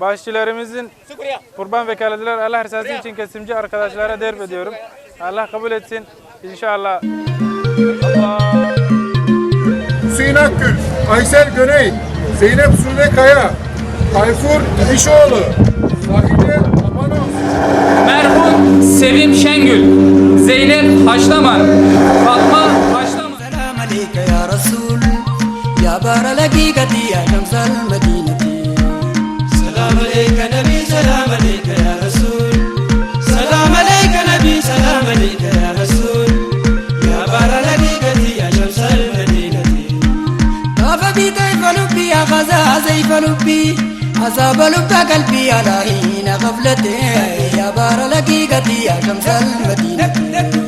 Bağışçılarımızın kurban vekaletiler Allah rızası için kesimci arkadaşlara derb ediyorum. Allah kabul etsin. İnşallah. Allah. Hüseyin Akgül, Aysel Göney, Zeynep Sude Kaya, Tayfur İşoğlu, Zahide Abanov, Merhum Sevim Şengül, Zeynep Haşlaman, Fatma Haşlaman. Selam aleyke ya Resul, ya bara lakikati ya şemsel medine. بي طيف لبي غزا زيف لبي. أصاب لب قلبي على حين غفلتي يا بار لقيقتي يا شمس المدينة.